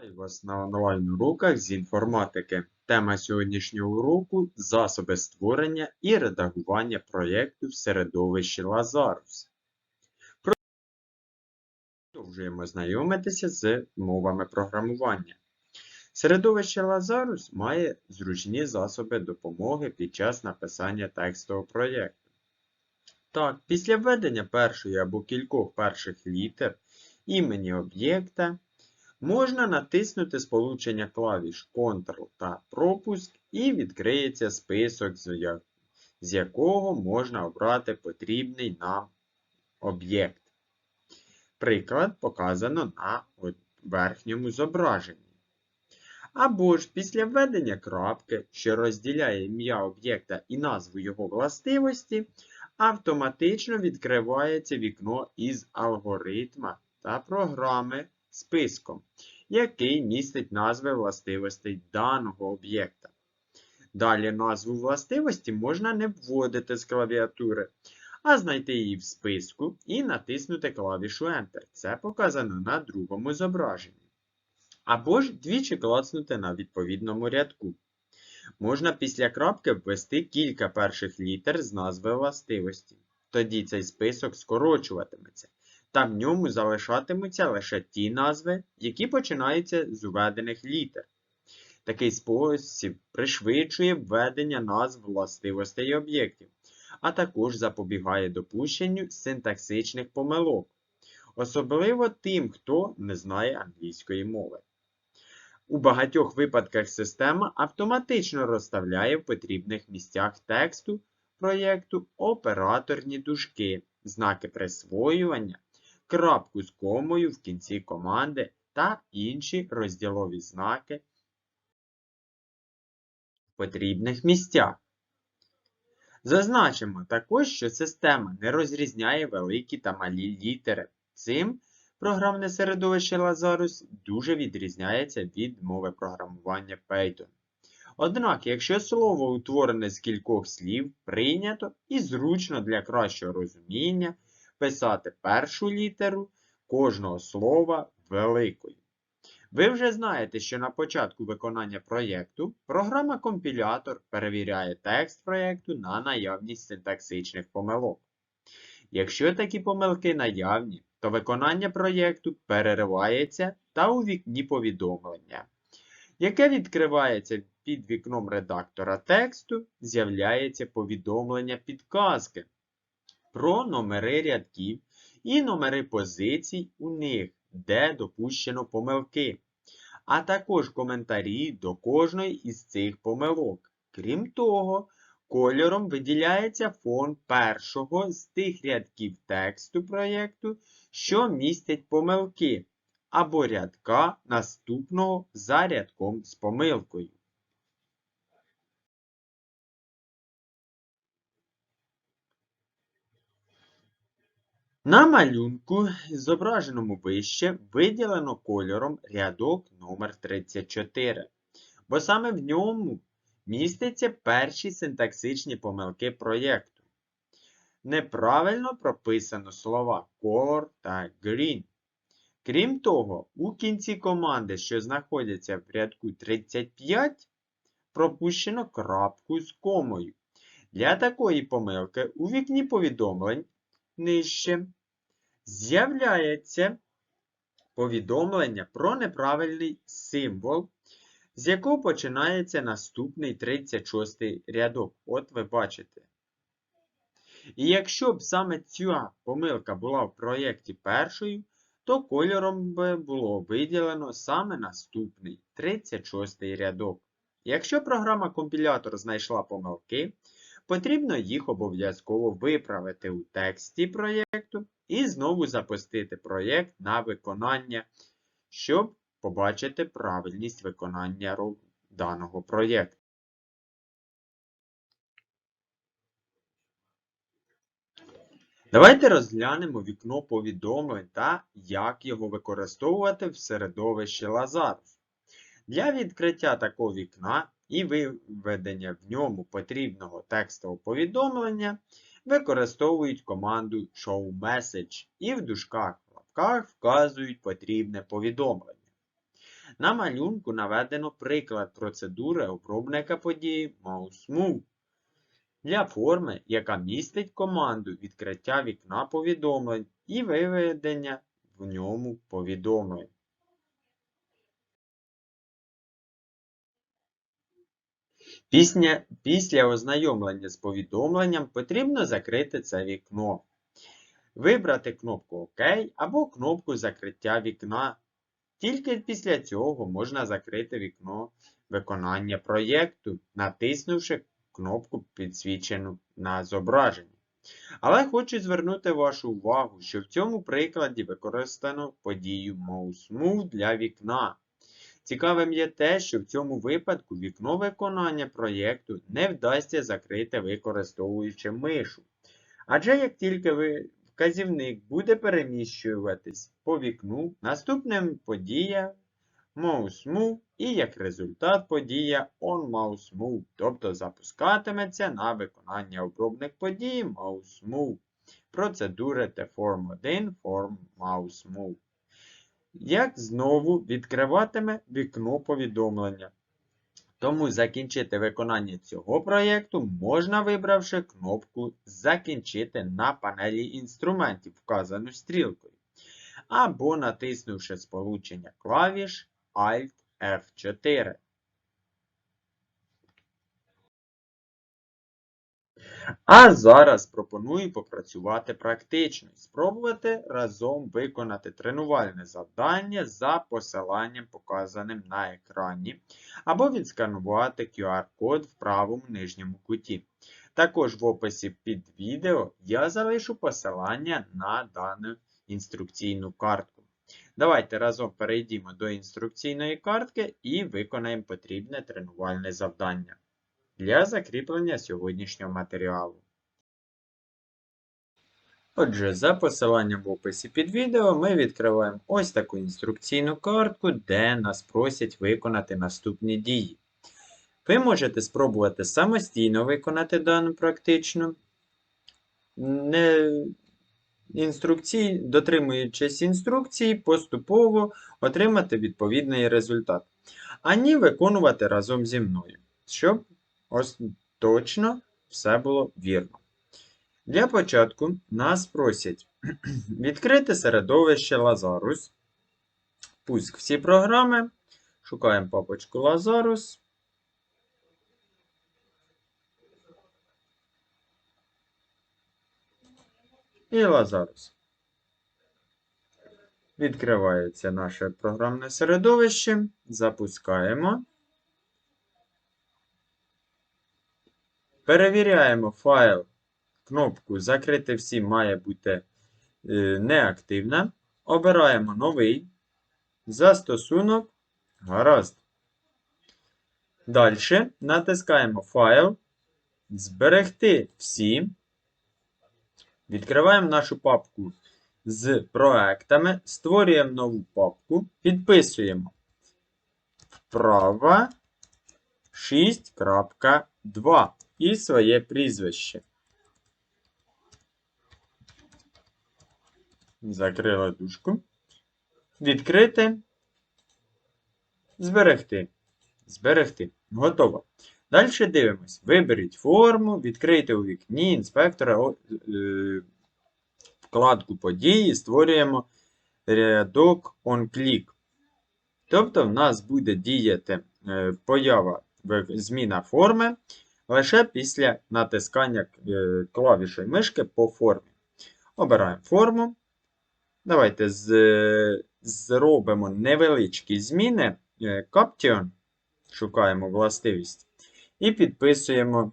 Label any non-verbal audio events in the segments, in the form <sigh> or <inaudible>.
Вітаю вас на онлайн-уроках з інформатики. Тема сьогоднішнього уроку засоби створення і редагування проєкту в середовищі Lazarus. Продовжуємо знайомитися з мовами програмування. Середовище Lazarus має зручні засоби допомоги під час написання текстового проєкту. Так, після введення першої або кількох перших літер імені об'єкта Можна натиснути сполучення клавіш Ctrl та пропуск і відкриється список, з якого можна обрати потрібний нам об'єкт. Приклад показано на верхньому зображенні. Або ж після введення крапки, що розділяє ім'я об'єкта і назву його властивості, автоматично відкривається вікно із алгоритма та програми списком, який містить назви властивостей даного об'єкта. Далі назву властивості можна не вводити з клавіатури, а знайти її в списку і натиснути клавішу Enter. Це показано на другому зображенні. Або ж двічі клацнути на відповідному рядку. Можна після крапки ввести кілька перших літер з назви властивості. Тоді цей список скорочуватиметься та в ньому залишатимуться лише ті назви, які починаються з введених літер. Такий спосіб пришвидшує введення назв властивостей об'єктів, а також запобігає допущенню синтаксичних помилок, особливо тим, хто не знає англійської мови. У багатьох випадках система автоматично розставляє в потрібних місцях тексту проєкту операторні дужки, знаки присвоювання крапку з комою в кінці команди та інші розділові знаки в потрібних місцях. Зазначимо також, що система не розрізняє великі та малі літери. Цим програмне середовище Lazarus дуже відрізняється від мови програмування Python. Однак, якщо слово утворене з кількох слів, прийнято і зручно для кращого розуміння писати першу літеру кожного слова великою. Ви вже знаєте, що на початку виконання проєкту програма-компілятор перевіряє текст проєкту на наявність синтаксичних помилок. Якщо такі помилки наявні, то виконання проєкту переривається та у вікні повідомлення, яке відкривається під вікном редактора тексту, з'являється повідомлення підказки про номери рядків і номери позицій у них, де допущено помилки, а також коментарі до кожної із цих помилок. Крім того, кольором виділяється фон першого з тих рядків тексту проєкту, що містять помилки, або рядка наступного за рядком з помилкою. На малюнку, зображеному вище, виділено кольором рядок номер 34, бо саме в ньому містяться перші синтаксичні помилки проєкту. Неправильно прописано слова color та green. Крім того, у кінці команди, що знаходяться в рядку 35, пропущено крапку з комою. Для такої помилки у вікні повідомлень нижче з'являється повідомлення про неправильний символ, з якого починається наступний 36 рядок. От ви бачите. І якщо б саме ця помилка була в проєкті першою, то кольором би було виділено саме наступний 36 рядок. Якщо програма-компілятор знайшла помилки, Потрібно їх обов'язково виправити у тексті проєкту і знову запустити проєкт на виконання, щоб побачити правильність виконання даного проєкту. Давайте розглянемо вікно повідомлень та як його використовувати в середовищі Lazarus. Для відкриття такого вікна і виведення в ньому потрібного текстового повідомлення використовують команду ShowMessage і в дужках в лапках вказують потрібне повідомлення. На малюнку наведено приклад процедури обробника події MouseMove для форми, яка містить команду відкриття вікна повідомлень і виведення в ньому повідомлень. Після, після ознайомлення з повідомленням потрібно закрити це вікно. Вибрати кнопку ОК або кнопку закриття вікна. Тільки після цього можна закрити вікно виконання проєкту, натиснувши кнопку підсвічену на зображенні. Але хочу звернути вашу увагу, що в цьому прикладі використано подію MouseMove для вікна. Цікавим є те, що в цьому випадку вікно виконання проєкту не вдасться закрити використовуючи мишу. Адже як тільки вказівник буде переміщуватись по вікну, наступним подія MouseMove і як результат подія OnMouseMove, тобто запускатиметься на виконання обробник події MouseMove. Процедури T-Form1 Form MouseMove. Як знову відкриватиме вікно повідомлення. Тому закінчити виконання цього проєкту можна, вибравши кнопку Закінчити на панелі інструментів, вказану стрілкою, або натиснувши сполучення клавіш Alt F4. А зараз пропоную попрацювати практично і спробувати разом виконати тренувальне завдання за посиланням, показаним на екрані, або відсканувати QR-код в правому нижньому куті. Також в описі під відео я залишу посилання на дану інструкційну картку. Давайте разом перейдімо до інструкційної картки і виконаємо потрібне тренувальне завдання для закріплення сьогоднішнього матеріалу. Отже, за посиланням в описі під відео ми відкриваємо ось таку інструкційну картку, де нас просять виконати наступні дії. Ви можете спробувати самостійно виконати дану практичну, не інструкцій, дотримуючись інструкції, поступово отримати відповідний результат. Ані виконувати разом зі мною, щоб ось точно все було вірно. Для початку нас просять <clears throat> відкрити середовище Lazarus. Пуск всі програми. Шукаємо папочку Lazarus. І Lazarus. Відкривається наше програмне середовище. Запускаємо. Перевіряємо файл. Кнопку Закрити всі має бути е, неактивна. Обираємо новий. Застосунок. Гаразд. Далі натискаємо файл. Зберегти всі. Відкриваємо нашу папку з проектами. Створюємо нову папку. Підписуємо вправо 6.2 і своє прізвище. Закрила дужку. Відкрити. Зберегти. Зберегти. Готово. Далі дивимось. Виберіть форму, відкрийте у вікні інспектора е, вкладку події, створюємо рядок OnClick. Тобто, в нас буде діяти е, поява зміна форми лише після натискання е, мишки по формі. Обираємо форму. Давайте з, зробимо невеличкі зміни. Caption, шукаємо властивість. І підписуємо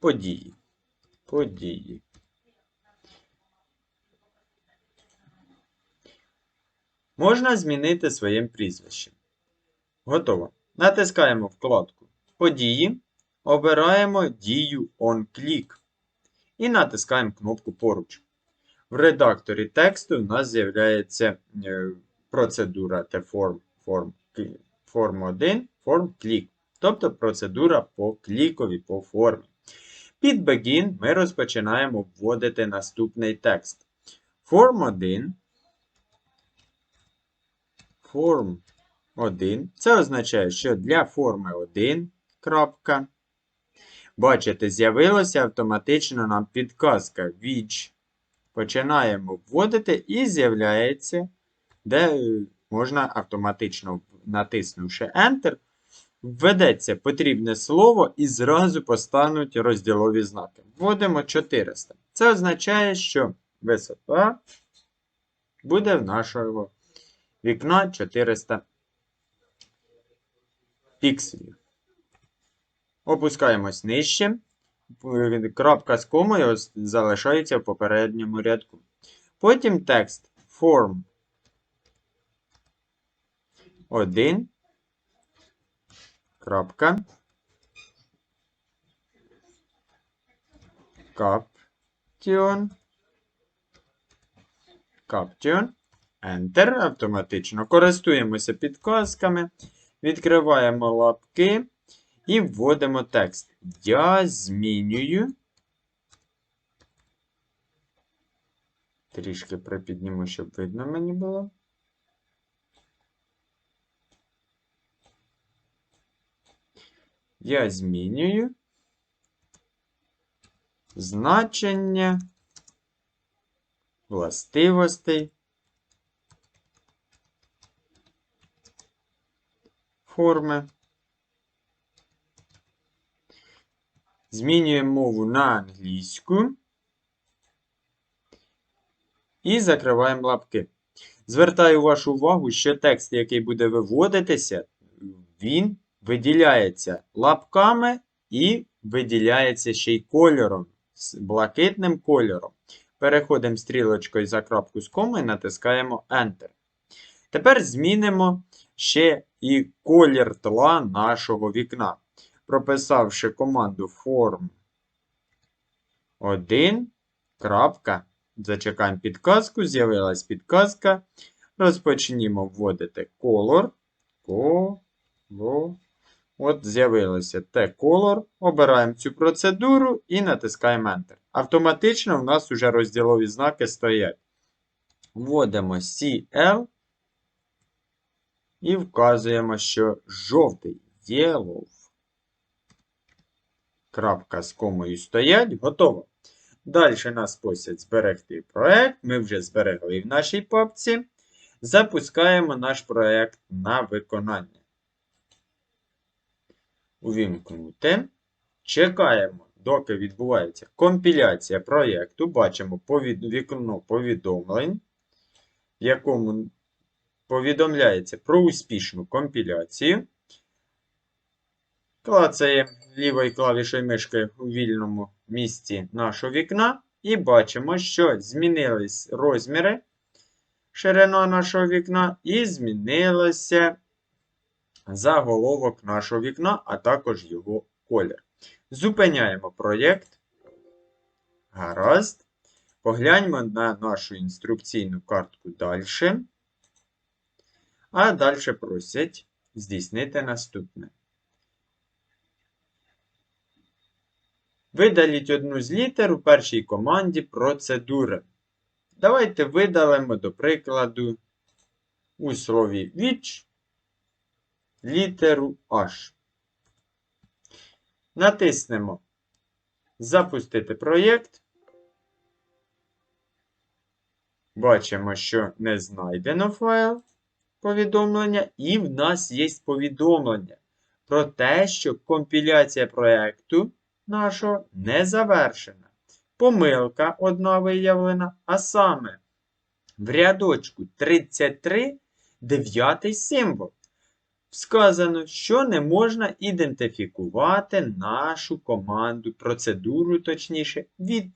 події. Події. Можна змінити своїм прізвищем. Готово. Натискаємо вкладку Події. Обираємо дію OnClick. І натискаємо кнопку поруч. В редакторі тексту у нас з'являється е, процедура T-Form Form, Form 1, Form Click. Тобто процедура по клікові по формі. Під Begin ми розпочинаємо вводити наступний текст. Form 1. form 1. Це означає, що для форми 1. Крапка. Бачите, з'явилася автоматично нам підказка which. Починаємо вводити і з'являється, де е, можна автоматично, натиснувши Enter, введеться потрібне слово і зразу постануть розділові знаки. Вводимо 400. Це означає, що висота буде в нашого вікна 400 пікселів. Опускаємось нижче. Крапка з комою залишається в попередньому рядку. Потім текст form 1. Крапка. Caption. Caption. Enter. Автоматично користуємося підказками. Відкриваємо лапки і вводимо текст. Я змінюю. Трішки припідніму, щоб видно мені було. Я змінюю значення властивостей форми. Змінюємо мову на англійську. І закриваємо лапки. Звертаю вашу увагу, що текст, який буде виводитися, він виділяється лапками і виділяється ще й кольором, з блакитним кольором. Переходимо стрілочкою за крапку з коми і натискаємо Enter. Тепер змінимо ще і колір тла нашого вікна. Прописавши команду form 1. Крапка. Зачекаємо підказку. З'явилась підказка. Розпочнімо вводити color. От з'явилося T-Color. Обираємо цю процедуру і натискаємо Enter. Автоматично в нас вже розділові знаки стоять. Вводимо CL і вказуємо, що жовтий yellow. Крапка з комою стоять. Готово. Далі нас просять зберегти проект. Ми вже зберегли в нашій папці. Запускаємо наш проект на виконання. Увімкнути. Чекаємо, доки відбувається компіляція проєкту. Бачимо повід... вікно повідомлень, в якому повідомляється про успішну компіляцію. Клацаємо лівою клавішою мишки у вільному місці нашого вікна. І бачимо, що змінились розміри ширина нашого вікна, і змінилося заголовок нашого вікна, а також його колір. Зупиняємо проєкт. Гаразд. Погляньмо на нашу інструкційну картку далі. А далі просять здійснити наступне. Видаліть одну з літер у першій команді процедури. Давайте видалимо, до прикладу, у слові which літеру H. Натиснемо Запустити проєкт. Бачимо, що не знайдено файл повідомлення, і в нас є повідомлення про те, що компіляція проєкту нашого не завершена. Помилка одна виявлена, а саме в рядочку 33 дев'ятий символ. Сказано, що не можна ідентифікувати нашу команду, процедуру, точніше, від.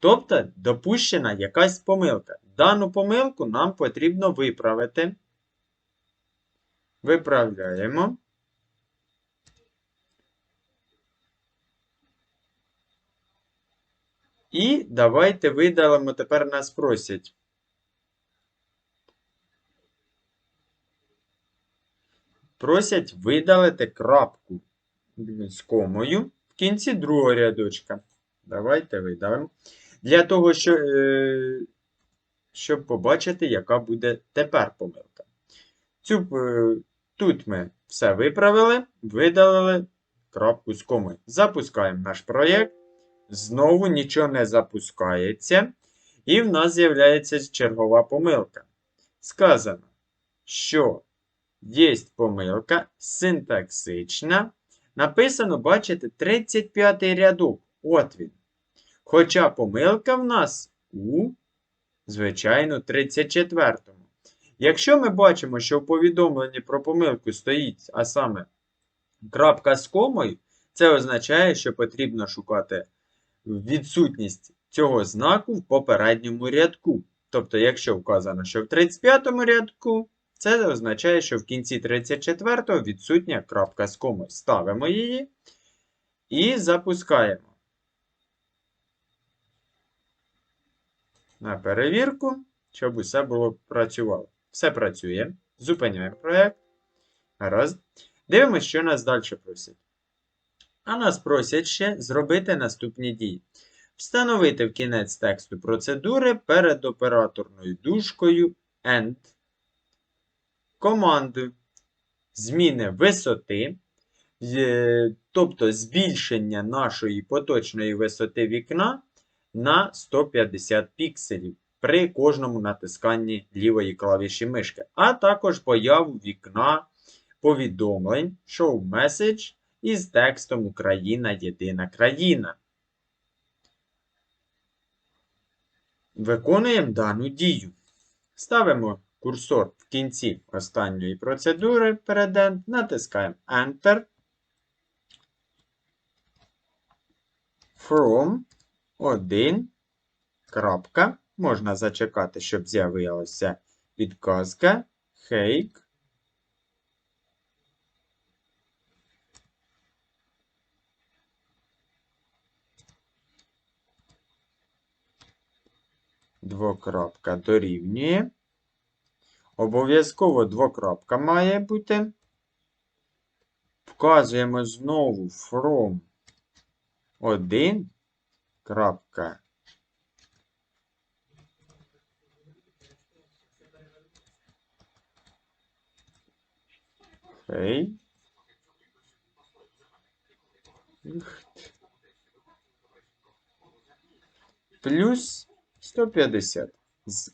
Тобто допущена якась помилка. Дану помилку нам потрібно виправити. Виправляємо. І давайте видалимо, тепер нас просять. Просять видалити крапку з комою в кінці другого рядочка. Давайте видалимо. Для того, щоб, щоб побачити, яка буде тепер помилка. Цю, е, тут ми все виправили, видалили крапку з комою. Запускаємо наш проєкт. Знову нічого не запускається. І в нас з'являється чергова помилка. Сказано, що є помилка синтаксична. Написано, бачите, 35 рядок. От він. Хоча помилка в нас у, звичайно, 34-му. Якщо ми бачимо, що в повідомленні про помилку стоїть, а саме крапка з комою, це означає, що потрібно шукати відсутність цього знаку в попередньому рядку. Тобто, якщо вказано, що в 35-му рядку, це означає, що в кінці 34-го відсутня крапка з комою. Ставимо її і запускаємо. На перевірку, щоб усе було працювало. Все працює. Зупиняємо проєкт. Гаразд. Дивимося, що нас далі просять. А нас просять ще зробити наступні дії. Встановити в кінець тексту процедури перед операторною дужкою END командою зміни висоти, тобто збільшення нашої поточної висоти вікна на 150 пікселів при кожному натисканні лівої клавіші мишки, а також появу вікна повідомлень Show Message із текстом Україна єдина країна. Виконуємо дану дію. Ставимо курсор в кінці останньої процедури переден, натискаємо Enter. From 1. крапка. Можна зачекати, щоб з'явилася підказка. Hake. Двокрапка дорівнює. Обов'язково двокрапка має бути. Вказуємо знову from 1. крапка. Хей. Плюс 150.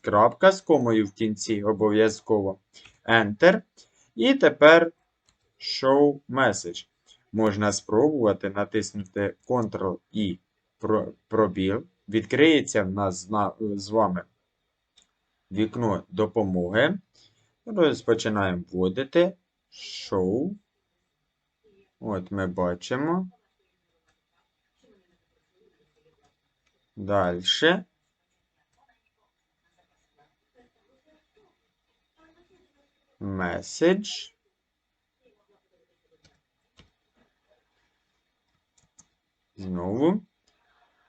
Крапка з комою в кінці обов'язково. Enter. І тепер Show Message. Можна спробувати натиснути Ctrl і пробіл. Відкриється в нас з вами вікно допомоги. Розпочинаємо вводити. Show. От ми бачимо. Далі. Message. Знову.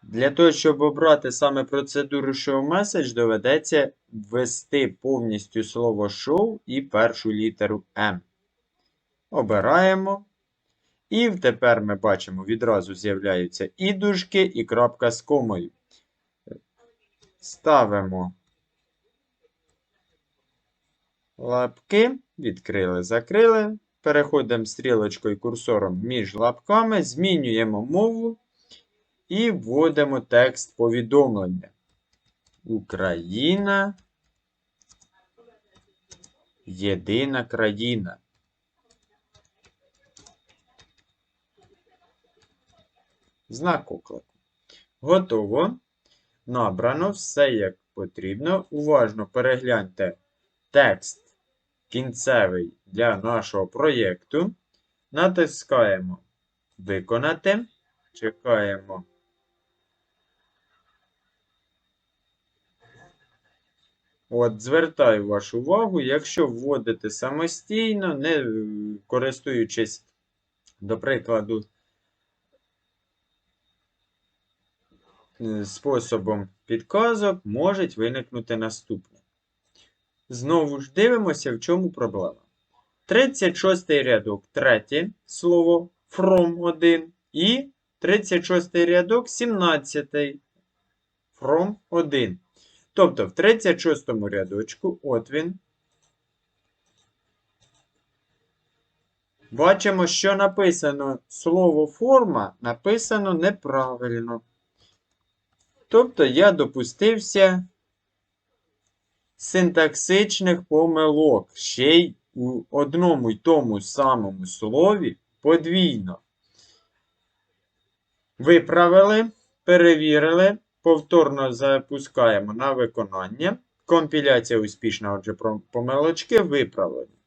Для того, щоб обрати саме процедуру Show Message, доведеться ввести повністю слово Show і першу літеру M. Обираємо. І тепер ми бачимо, відразу з'являються і дужки, і крапка з комою. Ставимо лапки, відкрили, закрили. Переходимо стрілочкою курсором між лапками, змінюємо мову і вводимо текст повідомлення. Україна. Єдина країна. Знак оклику. Готово. Набрано все як потрібно. Уважно перегляньте текст кінцевий для нашого проєкту. Натискаємо Виконати. Чекаємо. От, звертаю вашу увагу, якщо вводите самостійно, не користуючись, до прикладу, способом підказок, можуть виникнути наступне. Знову ж дивимося, в чому проблема. 36 рядок, третє слово from 1 і 36 рядок, 17 from 1. Тобто в 36 рядочку, от він, Бачимо, що написано слово форма написано неправильно. Тобто я допустився синтаксичних помилок ще й у одному й тому самому слові подвійно. Виправили, перевірили, повторно запускаємо на виконання. Компіляція успішна, отже, помилочки виправлені.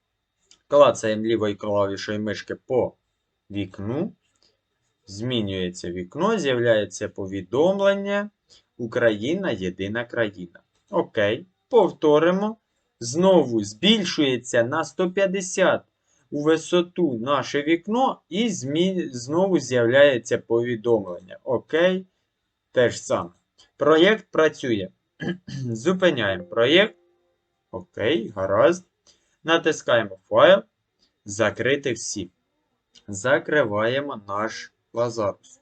Клацаємо лівою клавішою мишки по вікну. Змінюється вікно, з'являється повідомлення. Україна єдина країна. Окей. Повторимо. Знову збільшується на 150 у висоту наше вікно, і змі... знову з'являється повідомлення. Окей. Те ж саме. Проєкт працює. <clears throat> Зупиняємо проєкт. Окей, гаразд. Натискаємо файл. Закрити всі. Закриваємо наш Лазарус.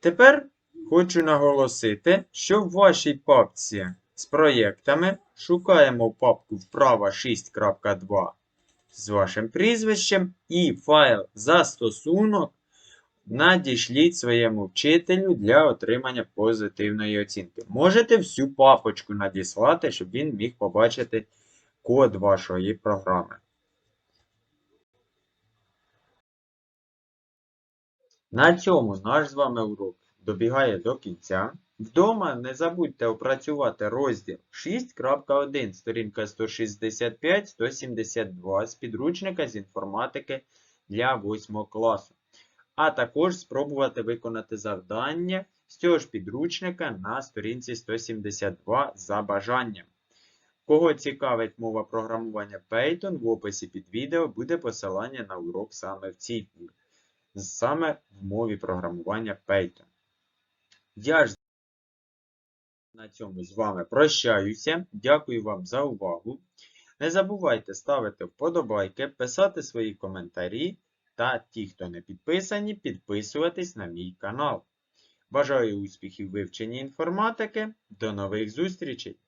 Тепер хочу наголосити, що в вашій папці з проєктами шукаємо папку вправа 6.2 з вашим прізвищем і файл застосунок надішліть своєму вчителю для отримання позитивної оцінки. Можете всю папочку надіслати, щоб він міг побачити код вашої програми. На цьому наш з вами урок добігає до кінця. Вдома не забудьте опрацювати розділ 6.1, сторінка 165-172 з підручника з інформатики для 8 класу. А також спробувати виконати завдання з цього ж підручника на сторінці 172 за бажанням. Кого цікавить мова програмування Python, в описі під відео буде посилання на урок саме в цій саме в мові програмування Python. Я ж на цьому з вами прощаюся. Дякую вам за увагу. Не забувайте ставити вподобайки, писати свої коментарі та ті, хто не підписані, підписуватись на мій канал. Бажаю успіхів вивчення інформатики. До нових зустрічей!